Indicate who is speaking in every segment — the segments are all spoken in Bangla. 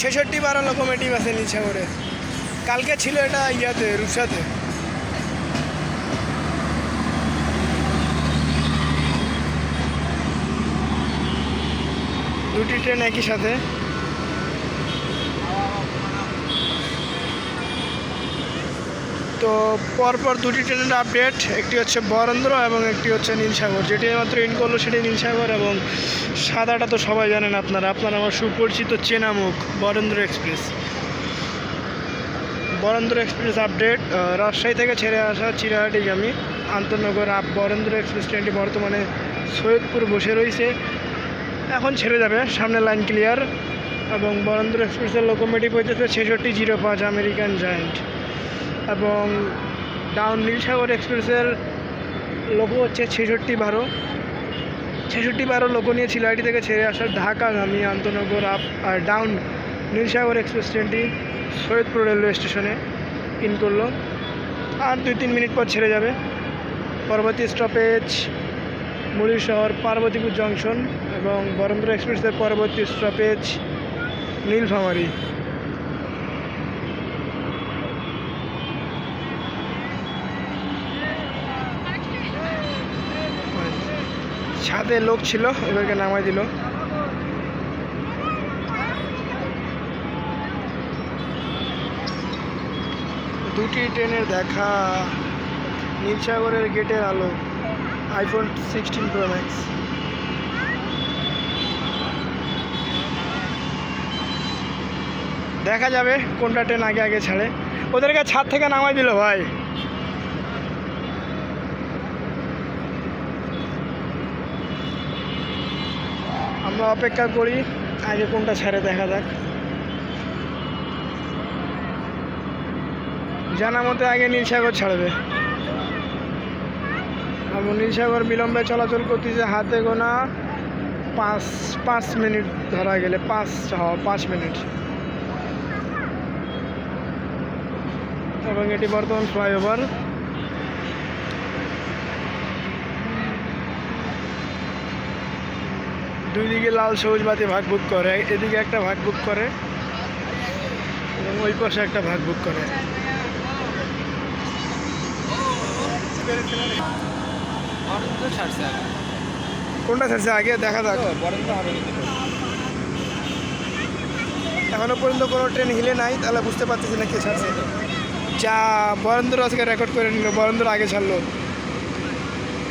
Speaker 1: ছেষট্টি বারো লোকোমেটিভ আছে নিচে ওরে। কালকে ছিল এটা ইয়াতে, রূপসাতে। দুটি ট্রেন একই সাথে। তো পরপর দুটি ট্রেনের আপডেট একটি হচ্ছে বরেন্দ্র এবং একটি হচ্ছে নীলসাগর। যেটি মাত্র ইন করল সেটি নীলসাগর এবং সাদাটা তো সবাই জানেন আপনারা। আপনার আমার সুপরিচিত চেনা মুখ Barendra express. Barendra express update Rajshahi থেকে ছেড়ে আসা চিরাহাটি চিরাহাটিগামী আন্তনগর আপ বরেন্দ্র এক্সপ্রেস ট্রেনটি বর্তমানে সৈয়দপুর বসে রয়েছে। এখন ছেড়ে যাবে, সামনে লাইন ক্লিয়ার এবং বরেন্দ্র এক্সপ্রেসের লোকোমেটিভ হইতেছে ছেষট্টি জিরো পাঁচ আমেরিকান জায়েন্ট। এবং ডাউন নীলসাগর এক্সপ্রেসের লোকো হচ্ছে ছেষট্টি বারো। ছেষট্টি বারো লোকো নিয়ে চিলাহাটি থেকে ছেড়ে আসা ঢাকাগামী আন্তনগর আপ আর ডাউন নীলসাগর এক্সপ্রেস ট্রেনটি সৈয়দপুর রেলওয়ে স্টেশনে ইন করল। আর দুই তিন মিনিট পর ছেড়ে যাবে। পরবর্তী স্টপেজ মুড়ি শহর পার্বতীপুর জংশন এবং বরেন্দ্র এক্সপ্রেসের পরবর্তী স্টপেজ নীলফামারী। ছাদে লোক ছিল এবারকে নামাই দিল। দুটি ট্রেনের দেখা, নীলসাগরের গেটের আলো আইফোন সিক্সটিন প্রো ম্যাক্স দেখা যাবে কোনটা ট্রেন আগে আগে ছাড়ে। ওদেরকে ছাদ থেকে নামাই দিল ভাই। আমরা অপেক্ষা করি, আগে কোনটা ছাড়ে দেখা যাক। জানা মতে আগে নীলসাগর ছাড়বে। এবং নীলসাগর বিলম্বে চলাচল করতেছে হাতে গোনা পাঁচ পাঁচ মিনিট ধরা গেলে, পাঁচ হ্যাঁ পাঁচ মিনিট। এবং এটি বর্তমান ফ্লাইওভার। দুই দিকে লাল সবুজ বাতি ভাগ বুক করে, এদিকে একটা ভাগ বুক করে এবং ওই পাশে একটা ভাগ বুক করে। কোনটা ছাড়ছে আগে? দেখা যাক। এখনও পর্যন্ত কোনো ট্রেন হিলে নাই, তাহলে বুঝতে পারতেছি না কে ছাড়ছে। যা, বরেন্দ্র আজকে রেকর্ড করে নিল, বরেন্দ্র আগে ছাড়লো।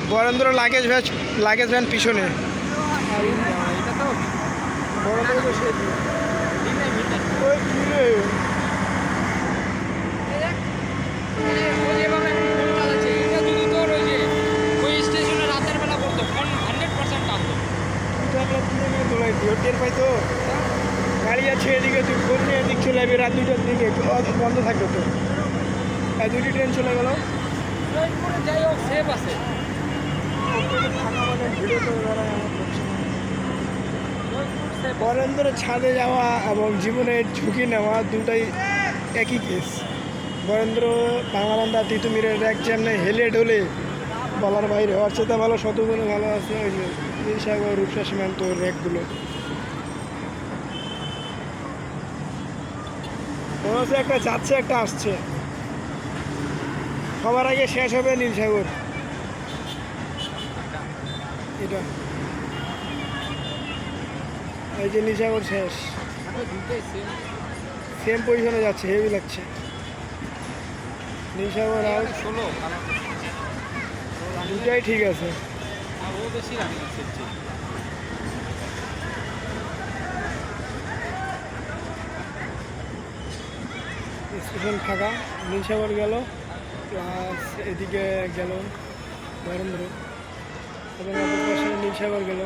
Speaker 1: Barendra luggage van luggage van পিছনে।
Speaker 2: এটা তো
Speaker 1: বরেন্দ্র তো সে
Speaker 2: দিনে
Speaker 1: তো পাই তো গাড়ি আছে এদিকে তুই ফোন নিয়ে এদিক চলে যাবি রাত দুটার বন্ধ থাকবে তো দুটি ট্রেন চলে গেল
Speaker 2: যাই হোক সেফ আছে সৈয়দপুর সেফ
Speaker 1: বরেন্দ্র ছাদে যাওয়া এবং জীবনে ঝুঁকি নেওয়া দুটাই একই কেস বরেন্দ্র বাংলাবান্ধা তিতুমিরের এক যেমনি হেলে ঢোলে বলার বাইরে ওর চেয়ে ভালো শতগুণে ভালো আছে ওই যে নীলসাগর রূপসা সীমান্ত র্যাকগুলো হচ্ছে একটা যাচ্ছে, একটা আসছে। সবার আগে শেষ হবে নীলসাগর এটা। এই যে নীলসাগর শেষ।
Speaker 2: সেম
Speaker 1: পজিশনে যাচ্ছে হেভি লাগছে। আর
Speaker 2: ষোলো
Speaker 1: দুটাই ঠিক আছে। স্টেশন ফাঁকা নীলসাগর গেল প্লাস এদিকে গেল বরেন্দ্র এবং অপর পাশে গেল।